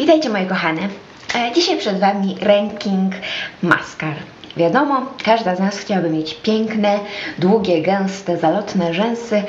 Witajcie moje kochane. E, Dzisiaj przed Wami ranking maskar. Wiadomo, każda z nas chciałaby mieć piękne, długie, gęste, zalotne rzęsy.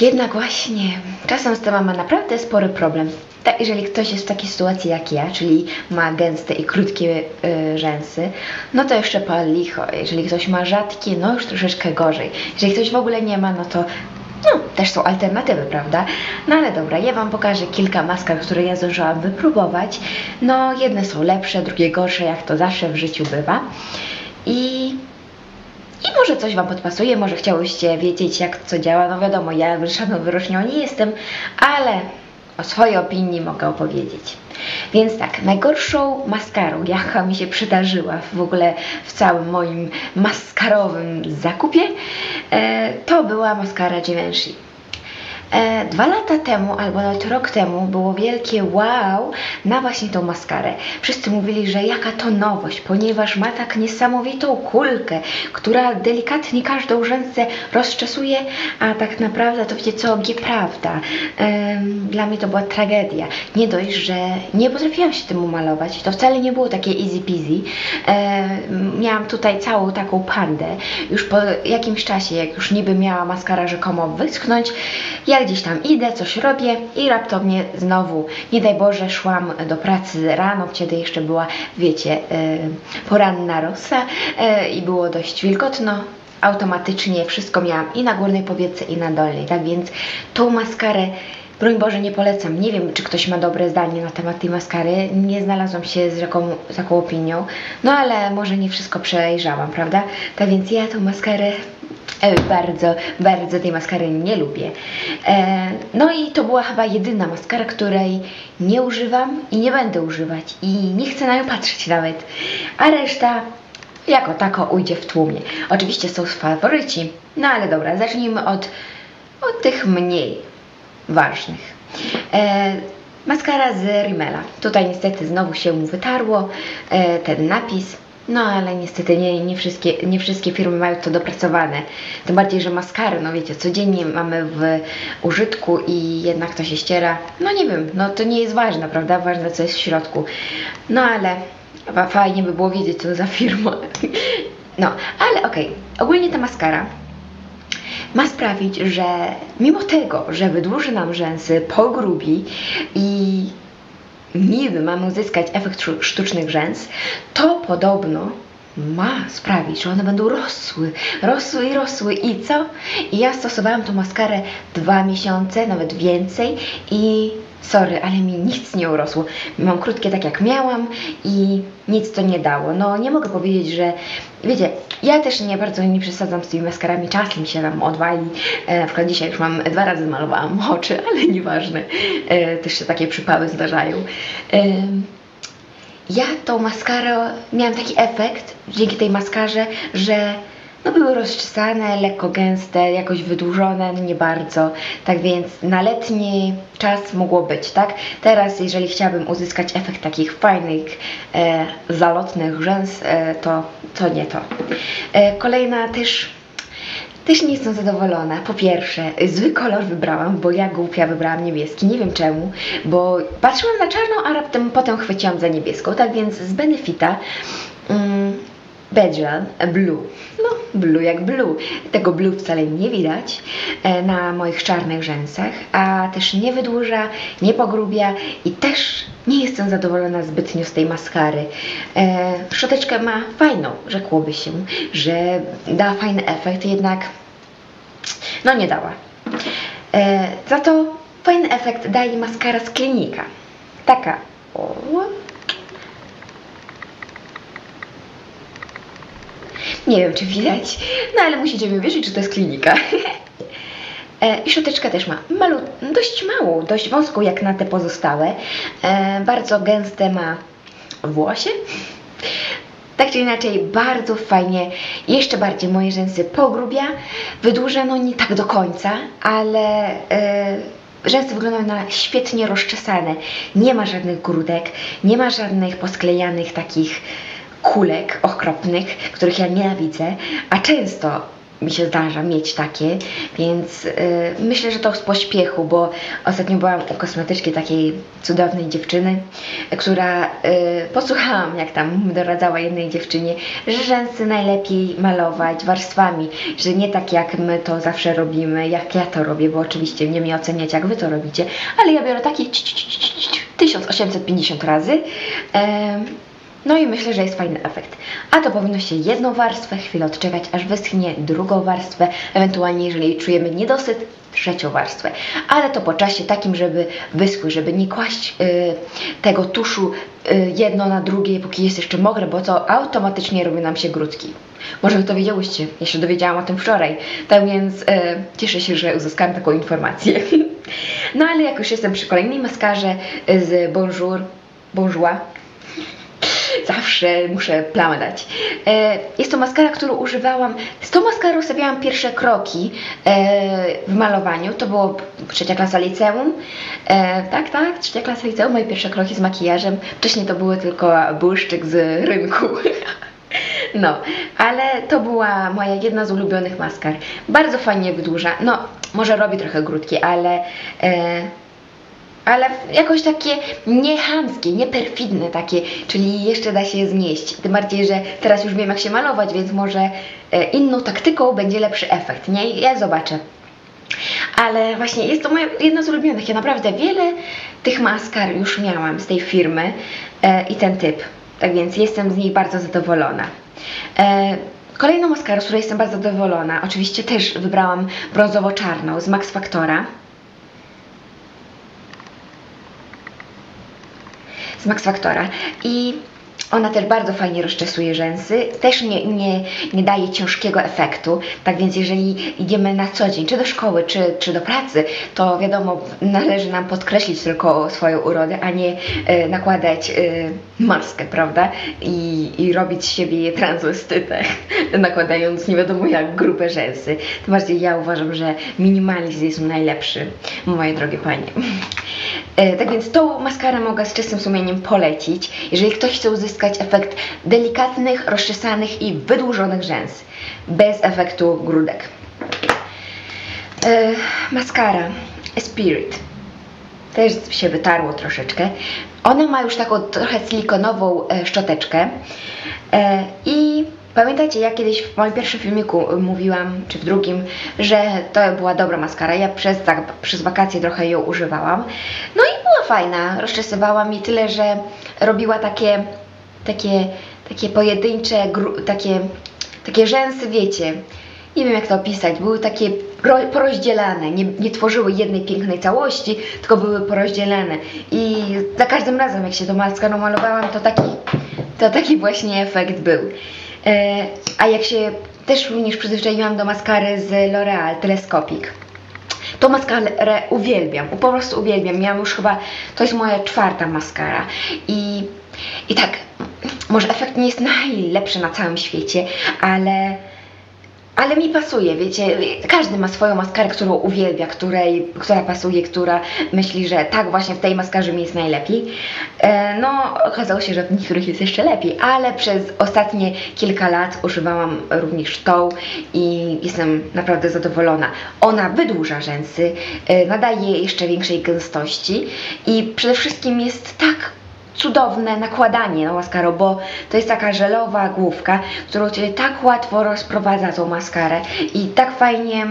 Jednak właśnie czasem z tym mamy naprawdę spory problem. Tak, jeżeli ktoś jest w takiej sytuacji jak ja, czyli ma gęste i krótkie y, rzęsy, no to jeszcze pal licho. Jeżeli ktoś ma rzadkie, no już troszeczkę gorzej. Jeżeli ktoś w ogóle nie ma, no to no, też są alternatywy, prawda? No ale dobra, ja Wam pokażę kilka maskar, które ja zdążyłam wypróbować. No, jedne są lepsze, drugie gorsze, jak to zawsze w życiu bywa. I i może coś Wam podpasuje, może chciałyście wiedzieć, jak co działa. No wiadomo, ja żadną wyrocznią nie jestem, ale o swojej opinii mogę opowiedzieć. Więc tak, najgorszą maskarą, jaka mi się przydarzyła w ogóle w całym moim maskarowym zakupie, e, to była maskara Givenchy. E, dwa lata temu, albo nawet rok temu, było wielkie wow na właśnie tą maskarę. Wszyscy mówili, że jaka to nowość, ponieważ ma tak niesamowitą kulkę, która delikatnie każdą rzęsę rozczesuje, a tak naprawdę to wiecie co, nieprawda. Em, dla mnie to była tragedia. Nie dość, że nie potrafiłam się tym umalować, to wcale nie było takie easy peasy. Em, miałam tutaj całą taką pandę. Już po jakimś czasie, jak już niby miała maskara rzekomo wyschnąć, gdzieś tam idę, coś robię i raptownie znowu, nie daj Boże, szłam do pracy rano, kiedy jeszcze była, wiecie, yy, poranna rosa yy, i było dość wilgotno. Automatycznie wszystko miałam i na górnej powiece, i na dolnej. Tak więc tą maskarę Broń Boże, nie polecam. Nie wiem, czy ktoś ma dobre zdanie na temat tej maskary. Nie znalazłam się z, jaką, z taką opinią. No ale może nie wszystko przejrzałam, prawda? Tak więc ja tą maskarę e, bardzo, bardzo tej maskary nie lubię. E, no i to była chyba jedyna maskara, której nie używam i nie będę używać. I nie chcę na nią patrzeć nawet. A reszta jako tako ujdzie w tłumie. Oczywiście są faworyci. No ale dobra, zacznijmy od, od tych mniej ważnych. E, maskara z Rimmela. Tutaj niestety znowu się mu wytarło e, ten napis. No ale niestety nie, nie, wszystkie, nie wszystkie firmy mają to dopracowane. Tym bardziej, że maskary, no wiecie, codziennie mamy w użytku i jednak to się ściera. No nie wiem, no to nie jest ważne, prawda? Ważne co jest w środku. No ale fa- fajnie by było wiedzieć co to za firma. No, ale okej, ogólnie ta maskara ma sprawić, że mimo tego, że wydłuży nam rzęsy, pogrubi i niby mamy uzyskać efekt sztucznych rzęs, to podobno ma sprawić, że one będą rosły, rosły i rosły. I co? I ja stosowałam tą maskarę dwa miesiące, nawet więcej i sorry, ale mi nic nie urosło. Mam krótkie tak jak miałam i nic to nie dało. No nie mogę powiedzieć, że wiecie, ja też nie bardzo nie przesadzam z tymi maskarami, czasem mi się nam odwali. E, na przykład dzisiaj już mam dwa razy malowałam oczy, ale nieważne. E, też się takie przypały zdarzają. Em, ja tą maskarę miałam taki efekt dzięki tej maskarze, że no były rozczesane, lekko gęste, jakoś wydłużone, no nie bardzo. Tak więc na letni czas mogło być, tak? Teraz, jeżeli chciałabym uzyskać efekt takich fajnych, e, zalotnych rzęs, e, to, to nie to. E, kolejna też też nie jestem zadowolona. Po pierwsze, zły kolor wybrałam, bo ja głupia wybrałam niebieski. Nie wiem czemu, bo patrzyłam na czarną, a raptem potem chwyciłam za niebieską. Tak więc z Benefita Bedral Blue. No, blue jak blue. Tego blue wcale nie widać e, na moich czarnych rzęsach, a też nie wydłuża, nie pogrubia i też nie jestem zadowolona zbytnio z tej maskary. E, ma fajną, rzekłoby się, że da fajny efekt, jednak no nie dała. E, za to fajny efekt daje maskara z klinika. Taka. O, Nie wiem, czy widać, no ale musicie mi wierzyć, że to jest klinika. E, I szczoteczka też ma malu, dość małą, dość wąską jak na te pozostałe. E, bardzo gęste ma włosie. Tak czy inaczej, bardzo fajnie, jeszcze bardziej moje rzęsy pogrubia. Wydłuża, no nie tak do końca, ale e, rzęsy wyglądają na świetnie rozczesane. Nie ma żadnych grudek, nie ma żadnych posklejanych takich kulek okropnych, których ja nienawidzę, a często mi się zdarza mieć takie, więc y, myślę, że to z pośpiechu, bo ostatnio byłam u kosmetyczki takiej cudownej dziewczyny, która y, posłuchałam, jak tam doradzała jednej dziewczynie, że rzęsy najlepiej malować warstwami, że nie tak jak my to zawsze robimy, jak ja to robię, bo oczywiście nie mi oceniać, jak wy to robicie, ale ja biorę takie 1850 razy. No i myślę, że jest fajny efekt. A to powinno się jedną warstwę, chwilę odczekać, aż wyschnie drugą warstwę, ewentualnie jeżeli czujemy niedosyt, trzecią warstwę. Ale to po czasie takim, żeby wyschły, żeby nie kłaść y, tego tuszu y, jedno na drugie, póki jest jeszcze mokre, bo to automatycznie robi nam się grudki. Może wy to wiedziałyście, ja się dowiedziałam o tym wczoraj, tak więc y, cieszę się, że uzyskałam taką informację. no ale jak już jestem przy kolejnej maskarze z Bonjour, Bonjour, zawsze muszę plamę dać. E, jest to maskara, którą używałam. Z tą maskarą stawiałam pierwsze kroki e, w malowaniu. To było trzecia klasa liceum. E, tak, tak, trzecia klasa liceum, moje pierwsze kroki z makijażem. Wcześniej to były tylko błyszczyk z rynku. No, ale to była moja jedna z ulubionych maskar. Bardzo fajnie wydłuża. No, może robi trochę grudki, ale ale jakoś takie niechamskie, nieperfidne takie, czyli jeszcze da się znieść. Tym bardziej, że teraz już wiem jak się malować, więc może e, inną taktyką będzie lepszy efekt, nie? Ja zobaczę. Ale właśnie jest to moja jedna z ulubionych. Ja naprawdę wiele tych maskar już miałam z tej firmy e, i ten typ. Tak więc jestem z niej bardzo zadowolona. E, kolejną maskarą, z której jestem bardzo zadowolona, oczywiście też wybrałam brązowo-czarną z Max Factora. Z Max Factora i ona też bardzo fajnie rozczesuje rzęsy, też nie, nie, nie daje ciężkiego efektu, tak więc jeżeli idziemy na co dzień, czy do szkoły, czy, czy do pracy, to wiadomo, należy nam podkreślić tylko swoją urodę, a nie e, nakładać e, maskę, prawda? I, I robić z siebie transwestytę, nakładając nie wiadomo jak grube rzęsy. Tym bardziej ja uważam, że minimalizm jest najlepszy, moje drogie panie. E, tak więc tą maskarę mogę z czystym sumieniem polecić, jeżeli ktoś chce uzyskać efekt delikatnych, rozczesanych i wydłużonych rzęs, bez efektu grudek. E, maskara Spirit. Też się wytarło troszeczkę. Ona ma już taką trochę silikonową e, szczoteczkę i Pamiętajcie, ja kiedyś w moim pierwszym filmiku mówiłam, czy w drugim, że to była dobra maskara. Ja przez, tak, przez wakacje trochę ją używałam. No i była fajna. Rozczesywała mi tyle, że robiła takie, takie, takie pojedyncze, takie, takie rzęsy, wiecie. Nie wiem jak to opisać. Były takie porozdzielane, nie, nie tworzyły jednej pięknej całości, tylko były porozdzielane. I za każdym razem, jak się tą maskarą malowałam, to taki, to taki właśnie efekt był. E, a jak się też również przyzwyczaiłam do maskary z L'Oreal Telescopic. Tą maskarę uwielbiam, po prostu uwielbiam. Miałam już chyba, to jest moja czwarta maskara. I, i tak, może efekt nie jest najlepszy na całym świecie, ale ale mi pasuje, wiecie, każdy ma swoją maskarę, którą uwielbia, której, która pasuje, która myśli, że tak właśnie w tej maskarze mi jest najlepiej. E, no, okazało się, że w niektórych jest jeszcze lepiej, ale przez ostatnie kilka lat używałam również tą i jestem naprawdę zadowolona. Ona wydłuża rzęsy, e, nadaje jeszcze większej gęstości i przede wszystkim jest tak cudowne nakładanie na maskarę, bo to jest taka żelowa główka, którą Cię tak łatwo rozprowadza tą maskarę i tak fajnie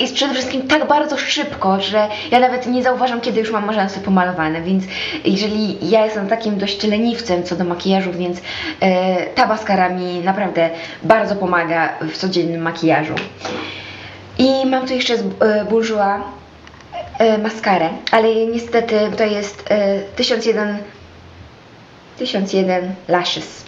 jest przede wszystkim tak bardzo szybko, że ja nawet nie zauważam, kiedy już mam rzęsy pomalowane, więc jeżeli ja jestem takim dość leniwcem co do makijażu, więc e, ta maskara mi naprawdę bardzo pomaga w codziennym makijażu. I mam tu jeszcze z e, Bourjois e, maskarę, ale niestety to jest e, 1001 1001 Lashes.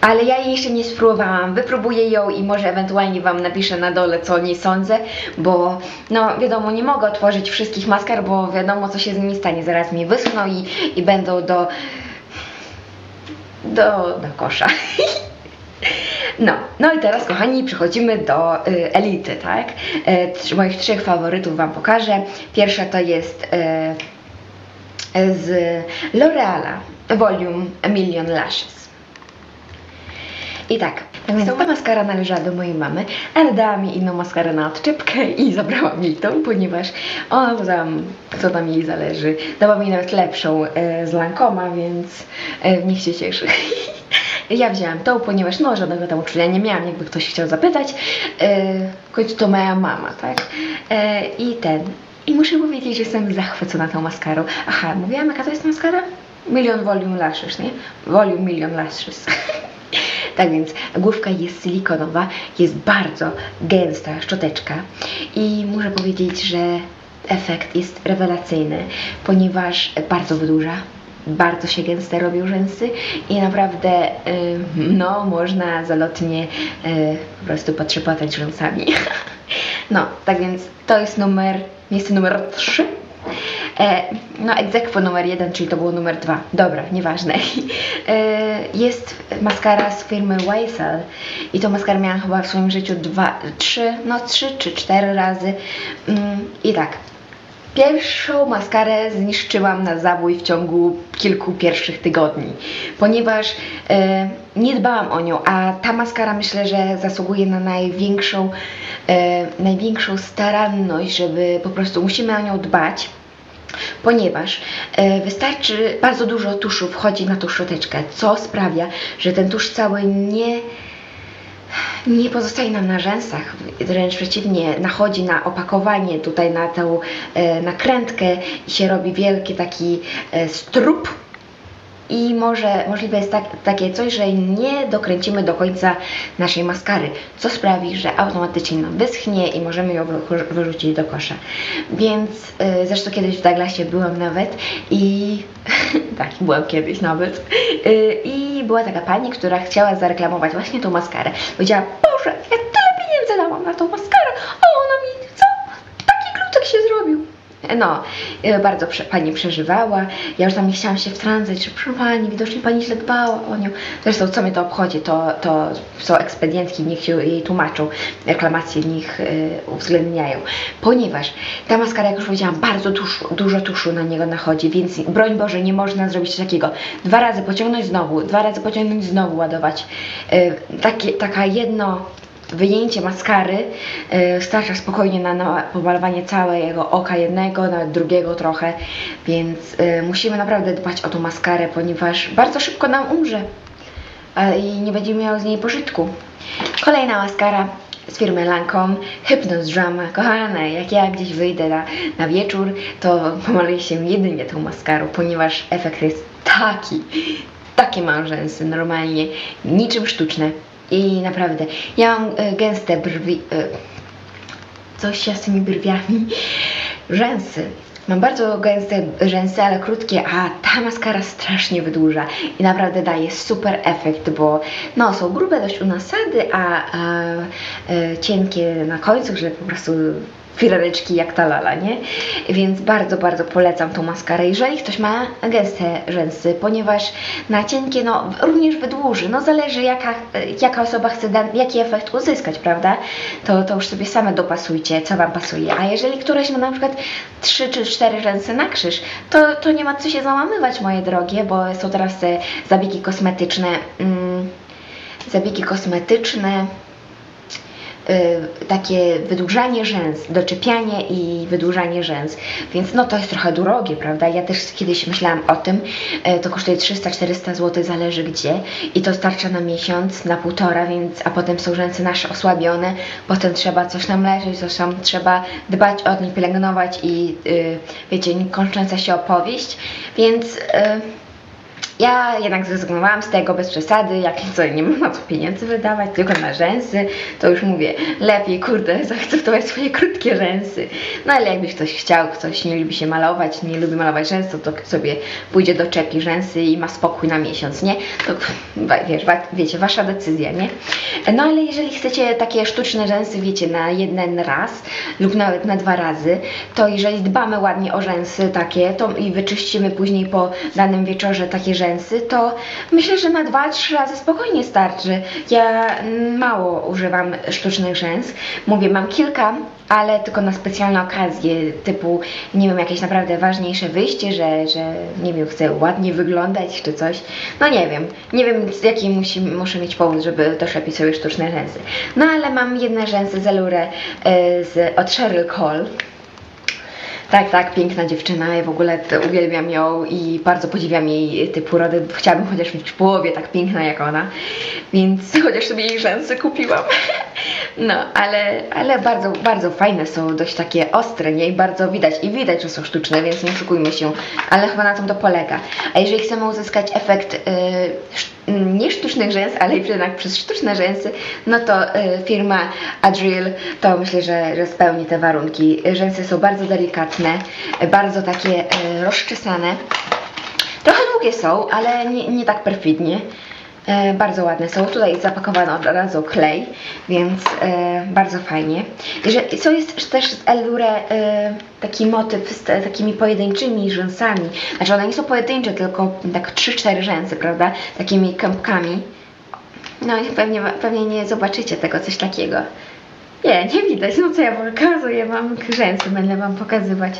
Ale ja jej jeszcze nie spróbowałam, wypróbuję ją i może ewentualnie Wam napiszę na dole, co o niej sądzę, bo no wiadomo, nie mogę otworzyć wszystkich maskar, bo wiadomo, co się z nimi stanie. Zaraz mi wyschną i, i będą do, do, do kosza. No, no i teraz kochani przechodzimy do y, elity, tak? Y, moich trzech faworytów Wam pokażę. Pierwsza to jest y, z L'Oreala Volume A Million Lashes. I tak, tak więc ta maskara należała do mojej mamy, ale dała mi inną maskarę na odczepkę i zabrałam jej tą, ponieważ ona tam, co tam jej zależy, dała mi nawet lepszą e, z Lancoma, więc e, niech się cieszy. Ja wzięłam tą, ponieważ no żadnego tam uczucia nie miałam, jakby ktoś chciał zapytać. E, w końcu to moja mama, tak? E, I ten. I muszę powiedzieć, że jestem zachwycona tą maskarą. Aha, mówiłam jaka to jest maskara? Milion Volume Lashes, nie? Volume Million Lashes. tak więc główka jest silikonowa, jest bardzo gęsta szczoteczka i muszę powiedzieć, że efekt jest rewelacyjny, ponieważ bardzo wydłuża, bardzo się gęste robią rzęsy i naprawdę y, no, można zalotnie y, po prostu potrzepotać rzęsami. no, tak więc to jest numer, miejsce numer 3. E, no, egzekwo numer jeden, czyli to było numer dwa. Dobra, nieważne. E, jest maskara z firmy YSL i tą maskarę miałam chyba w swoim życiu dwa, trzy, no trzy czy cztery razy. Mm, I tak, Pierwszą maskarę zniszczyłam na zabój w ciągu kilku pierwszych tygodni, ponieważ e, nie dbałam o nią, a ta maskara myślę, że zasługuje na największą, e, największą staranność, żeby po prostu musimy o nią dbać ponieważ e, wystarczy bardzo dużo tuszu wchodzi na tą szczoteczkę, co sprawia, że ten tusz cały nie nie pozostaje nam na rzęsach, wręcz przeciwnie, nachodzi na opakowanie, tutaj na tą e, nakrętkę i się robi wielki taki e, strup i może możliwe jest tak, takie coś, że nie dokręcimy do końca naszej maskary, co sprawi, że automatycznie nam wyschnie i możemy ją wyrzucić do kosza. Więc y, zresztą kiedyś w Douglasie byłam nawet i tak, byłam kiedyś nawet y, i była taka pani, która chciała zareklamować właśnie tą maskarę. Powiedziała, Boże, ja tyle pieniędzy dałam na tą maskarę, a ona mi co? Taki kluczek się zrobił. No, e, bardzo prze, pani przeżywała. Ja już tam nie chciałam się wtrącać, że proszę pani, widocznie pani źle dbała o nią. Zresztą, co mnie to obchodzi, to, to są ekspedientki, niech się jej tłumaczą, reklamacje nich y, uwzględniają. Ponieważ ta maskara, jak już powiedziałam, bardzo tuszu, dużo tuszu na niego nachodzi, więc broń Boże, nie można zrobić takiego. Dwa razy pociągnąć znowu, dwa razy pociągnąć znowu, ładować. Y, takie, taka jedno wyjęcie maskary yy, starcza spokojnie na, na pomalowanie całego oka jednego, nawet drugiego trochę, więc yy, musimy naprawdę dbać o tą maskarę, ponieważ bardzo szybko nam umrze yy, i nie będziemy miał z niej pożytku. Kolejna maskara z firmy Lancome, Hypnos Drama. Kochane, jak ja gdzieś wyjdę na, na wieczór, to pomaluję się jedynie tą maskarą, ponieważ efekt jest taki, takie mam normalnie, niczym sztuczne. I naprawdę, ja mam e, gęste brwi, e, coś się z tymi brwiami, rzęsy. Mam bardzo gęste rzęsy, ale krótkie, a ta maskara strasznie wydłuża i naprawdę daje super efekt, bo no, są grube dość u nasady, a, e, cienkie na końcu, że po prostu filareczki jak ta lala, nie? Więc bardzo, bardzo polecam tą maskarę, jeżeli ktoś ma gęste rzęsy, ponieważ na cienkie, no, również wydłuży, no zależy jaka, jaka osoba chce dan- jaki efekt uzyskać, prawda? To, to już sobie same dopasujcie, co Wam pasuje, a jeżeli któreś ma na przykład 3 czy 4 rzęsy na krzyż, to, to nie ma co się załamywać, moje drogie, bo są teraz te zabiegi kosmetyczne, mm, zabiegi kosmetyczne, takie wydłużanie rzęs, doczepianie i wydłużanie rzęs, więc no to jest trochę drogie, prawda? Ja też kiedyś myślałam o tym, y, to kosztuje 300-400 zł, zależy gdzie. I to starcza na miesiąc, na półtora, więc a potem są rzęsy nasze osłabione, potem trzeba coś nam leżeć, coś tam trzeba dbać o nie, pielęgnować i yy, wiecie, kończąca się opowieść, więc yy, ja jednak zrezygnowałam z tego bez przesady, jak co nie mam na co pieniędzy wydawać, tylko na rzęsy, to już mówię, lepiej kurde zaakceptować swoje krótkie rzęsy. No ale jakbyś ktoś chciał, ktoś nie lubi się malować, nie lubi malować rzęsów, to sobie pójdzie do czepi rzęsy i ma spokój na miesiąc, nie? To wiesz, wiecie, wasza decyzja, nie? No ale jeżeli chcecie takie sztuczne rzęsy, wiecie, na jeden raz lub nawet na dwa razy, to jeżeli dbamy ładnie o rzęsy takie, to i wyczyścimy później po danym wieczorze takie rzęsy, rzęsy, to myślę, że na 2-3 razy spokojnie starczy. Ja mało używam sztucznych rzęs. Mówię, mam kilka, ale tylko na specjalne okazje, typu, nie wiem, jakieś naprawdę ważniejsze wyjście, że, że nie wiem, chcę ładnie wyglądać czy coś. No nie wiem, nie wiem jaki musi, muszę mieć powód, żeby doszepić sobie sztuczne rzęsy. No ale mam jedne rzęsy z Allure e, z, od Cheryl Cole. Tak, tak, piękna dziewczyna. Ja w ogóle uwielbiam ją i bardzo podziwiam jej typ urody. Chciałabym chociaż mieć w połowie tak piękna jak ona. Więc chociaż sobie jej rzęsy kupiłam. No, ale, ale bardzo, bardzo fajne są, dość takie ostre, nie? I bardzo widać, i widać, że są sztuczne, więc nie oszukujmy się. Ale chyba na tym to polega. A jeżeli chcemy uzyskać efekt y, mm, nie sztucznych rzęs, ale jednak przez sztuczne rzęsy, no to y, firma Adriel to myślę, że, że spełni te warunki. Rzęsy są bardzo delikatne, bardzo takie y, rozczesane. Trochę długie są, ale nie, nie tak perfidnie. E, bardzo ładne są. Tutaj zapakowano od razu klej, więc e, bardzo fajnie. Co jest też z Allure e, taki motyw z takimi pojedynczymi rzęsami. Znaczy one nie są pojedyncze, tylko tak 3-4 rzęsy, prawda? Takimi kępkami. No i pewnie, pewnie nie zobaczycie tego, coś takiego. Nie, nie widać, no co ja pokazuję, mam rzęsy, będę wam pokazywać.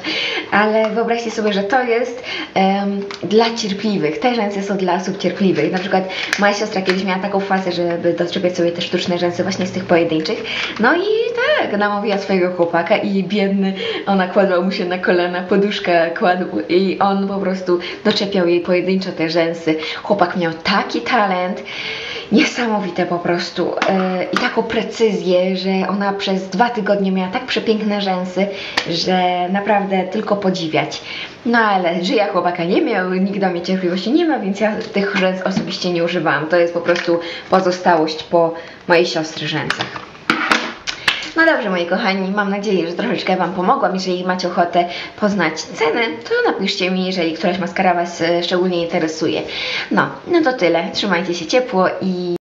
Ale wyobraźcie sobie, że to jest em, dla cierpliwych. Te rzęsy są dla osób cierpliwych. Na przykład moja siostra kiedyś miała taką fazę, żeby doczepiać sobie te sztuczne rzęsy właśnie z tych pojedynczych. No i tak, namówiła swojego chłopaka i biedny, ona kładła mu się na kolana, poduszka kładł i on po prostu doczepiał jej pojedynczo te rzęsy. Chłopak miał taki talent niesamowite po prostu e, i taką precyzję, że ona przez dwa tygodnie miała tak przepiękne rzęsy, że naprawdę tylko podziwiać. No ale że ja chłopaka nie miał, nikt do mnie cierpliwości nie ma, więc ja tych rzęs osobiście nie używałam. To jest po prostu pozostałość po mojej siostry rzęsach. No dobrze, moi kochani, mam nadzieję, że troszeczkę Wam pomogłam. Jeżeli macie ochotę poznać ceny, to napiszcie mi, jeżeli któraś maskara Was e, szczególnie interesuje. No, no to tyle. Trzymajcie się ciepło i